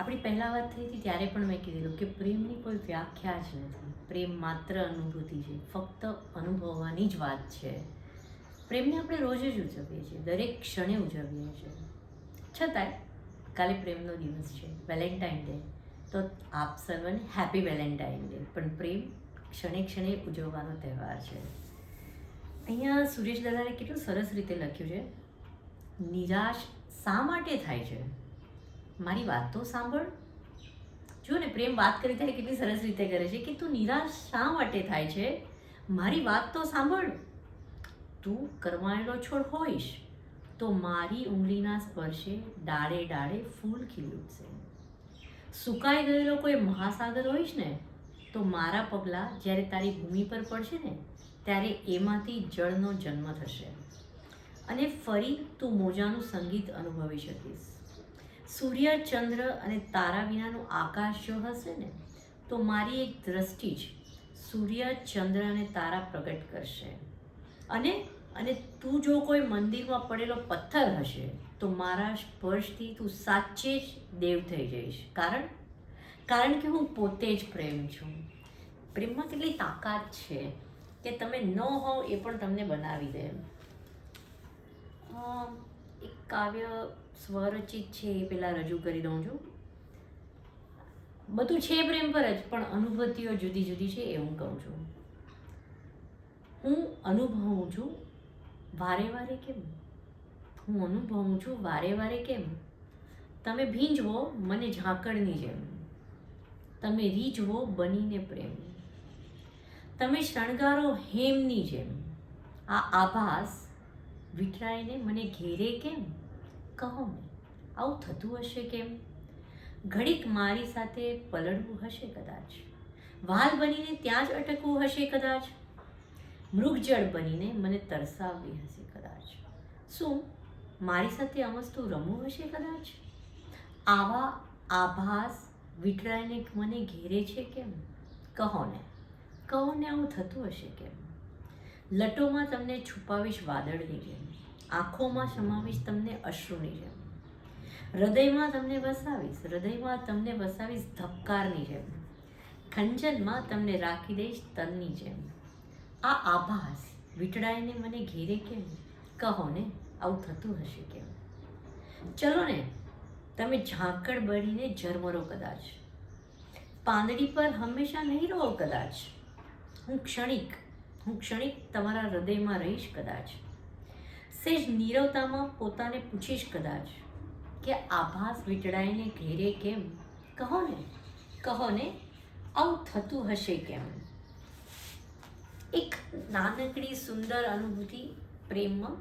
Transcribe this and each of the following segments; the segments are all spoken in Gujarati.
આપણી પહેલા વાત થઈ હતી ત્યારે પણ મેં કીધેલું કે પ્રેમની કોઈ વ્યાખ્યા જ નથી. પ્રેમ માત્ર અનુભૂતિ છે, ફક્ત અનુભવવાની જ વાત છે. પ્રેમને આપણે રોજ જ ઉજવીએ છીએ, દરેક ક્ષણે ઉજવીએ છીએ. છતાંય, કાલે પ્રેમનો દિવસ છે, વેલેન્ટાઇન ડે. તો આપ સર્વને હેપી વેલેન્ટાઇન ડે. પણ પ્રેમ ક્ષણે ક્ષણે ઉજવવાનો તહેવાર છે. અહીંયા સુરેશ દાદાએ કેટલું સરસ રીતે લખ્યું છે. નિરાશ શા માટે થાય છે? મારી વાત તો સાંભળ. જો ને પ્રેમ વાત કરી ત્યારે કેટલી સરસ રીતે કરે છે કે તું નિરાશ શા માટે થાય છે? મારી વાત તો સાંભળ. તું કરમાયેલો છોડ હોઈશ તો મારી ઉંગળીના સ્પર્શે ડાળે ડાળે ફૂલ ખીલી ઉઠશે. સુકાઈ ગયેલો કોઈ મહાસાગર હોઈશ ને તો મારા પગલાં જ્યારે તારી ભૂમિ પર પડશે ને ત્યારે એમાંથી જળનો જન્મ થશે. અને ફરી તું મોજાનું સંગીત અનુભવી શકીશ. સૂર્ય ચંદ્ર અને તારા વિનાનું આકાશ જો હશે ને, તો મારી એક દ્રષ્ટિ જ સૂર્ય ચંદ્ર અને તારા પ્રગટ કરશે. અને અને તું જો કોઈ મંદિરમાં પડેલો પથ્થર હશે, તો મારા સ્પર્શથી તું સાચે જ દેવ થઈ જઈશ. કારણ? કારણ કે હું પોતે જ પ્રેમ છું. પ્રેમમાં કેટલી તાકાત છે કે તમે ન હોવ એ પણ તમને બનાવી દે. એક કાવ્ય સ્વરચિત છે એ પહેલાં રજૂ કરી દઉં છું. બધું છે પ્રેમ પર જ, પણ અનુભૂતિઓ જુદી જુદી છે એ હું કહું છું. હું અનુભવું છું વારે વારે કેમ? હું અનુભવું છું વારે વારે કેમ? તમે ભીંજવો મને ઝાકળની જેમ. તમે રીઝવો બનીને પ્રેમ. તમે શણગારો હેમની જેમ. આ આભાસ વિટરાઈને મને ઘેરે કેમ? કહો ને, આવું થતું હશે કેમ? ઘડીક મારી સાથે પલળવું હશે કદાચ. વાલ બનીને ત્યાં જ અટકવું હશે કદાચ. મૃગજળ બનીને મને તરસાવવી હશે કદાચ. શું, મારી સાથે આ વસ્તુ રમવું હશે કદાચ? આવા આભાસ વિટરાઈને મને ઘેરે છે કેમ? કહો ને કહો ને આવું થતું હશે કેમ? લટોમાં તમને છુપાવીશ વાદળની જેમ. આંખોમાં સમાવીશ તમને અશ્રુની જેમ. હૃદયમાં તમને વસાવીશ, હૃદયમાં તમને વસાવીશ ધબકારની જેમ. ખંજનમાં તમને રાખી દઈશ તનની જેમ. આ આભાસ વીટળાઈને મને ઘેરે કેમ? કહો ને, આવું થતું હશે કેમ? ચલો ને, તમે ઝાંકડ બળીને ઝરમરો કદાચ. પાંદડી પર હંમેશા નહીં રહો કદાચ. હું ક્ષણિક હું ક્ષણિક તમારા હૃદયમાં રહીશ કદાચ. સેજ નીરવતામાં પોતાને પૂછીશ કદાચ કે આભાસ વીંટળાઈને ઘેરે કેમ? કહો ને કહો ને આવું થતું હશે કેમ? એક નાનકડી સુંદર અનુભૂતિ પ્રેમમાં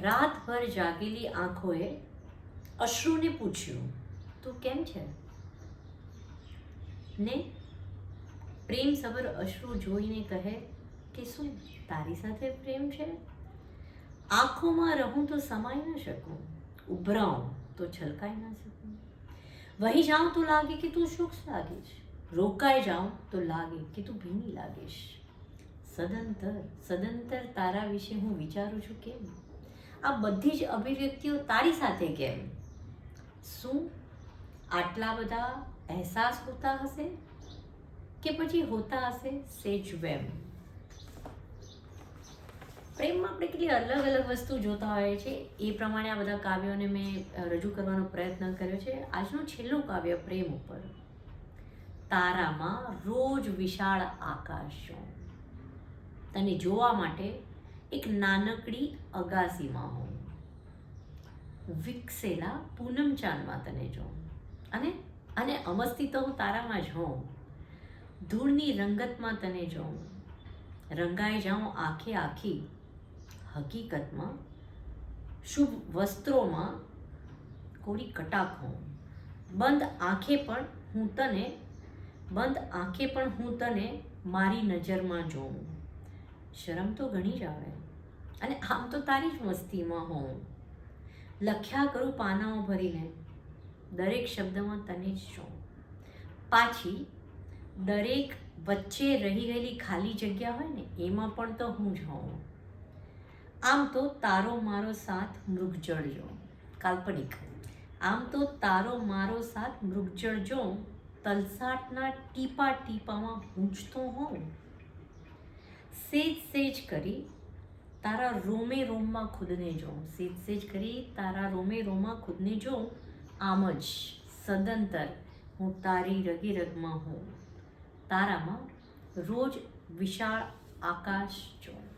રાતભર જાગેલી આંખોએ અશ્રુને પૂછ્યું, તું કેમ છે? ને પ્રેમ સબર અશ્રુ જોઈને કહે કે, શું તારી સાથે પ્રેમ છે? આંખોમાં રહું તો સમાઈ ન શકું, ઉભરાઉં તો છલકાઈ ન શકું. વહી જાઉં તો લાગે કે તું સુખ લાગીશ રોકાઈ જાઉં તો લાગે કે તું ભીની લાગીશ. સદંતર સદંતર તારા વિશે હું વિચારું છું કેમ? આ બધી જ અભિવ્યક્તિઓ તારી સાથે કેમ? શું આટલા બધા અહેસાસ હોતા હશે? કે પછી હોતા હશે સેજ વેમ? પ્રેમમાં આપણે કેટલી અલગ અલગ વસ્તુ જોતા હોઈએ છે, એ પ્રમાણે આ બધા કાવ્યોને મેં રજૂ કરવાનો પ્રયત્ન કર્યો છે. આજનું છેલ્લું કાવ્ય પ્રેમ ઉપર. તારામાં રોજ વિશાળ આકાશો. તને જોવા માટે એક નાનકડી અગાસીમાં હું વિકસેલા પૂનમ ચાંદમાં તને જોઉં. અને અને અમસ્તી તો હું તારામાં જ હોઉં. ધૂળની રંગતમાં તને જોઉં. રંગાઈ જાઉં આખે આખી. હકીકતમાં શુભ વસ્ત્રોમાં કોરી કટાક હોઉં. બંધ આંખે પણ હું તને, બંધ આંખે પણ હું તને મારી નજરમાં જોઉં. શરમ તો ઘણી જ આવે. અને આમ તો તારી જ મસ્તીમાં હોઉં. લખ્યા કરું પાનાઓ ભરીને, દરેક શબ્દમાં તને જ છું પાછી, દરેક વચ્ચે રહી ગયેલી ખાલી જગ્યા હોય ને, એમાં પણ તો હું જ હોઉં. આમ તો તારો મારો સાથ મૃગજળ જો કાલ્પનિક. આમ તો તારો મારો સાથ મૃગજળ જો તલસાટના ટીપા ટીપામાં ગૂંજતો હોઉં. સેજ સેજ કરી તારા રોમે રોમમાં ખુદને જોઉં. સેજ સેજ કરી તારા રોમે રોમમાં ખુદને જોઉં. આમ જ સદંતર હું તારી રગી રગમાં હોઉં. તારામાં રોજ વિશાળ આકાશ જોઉં.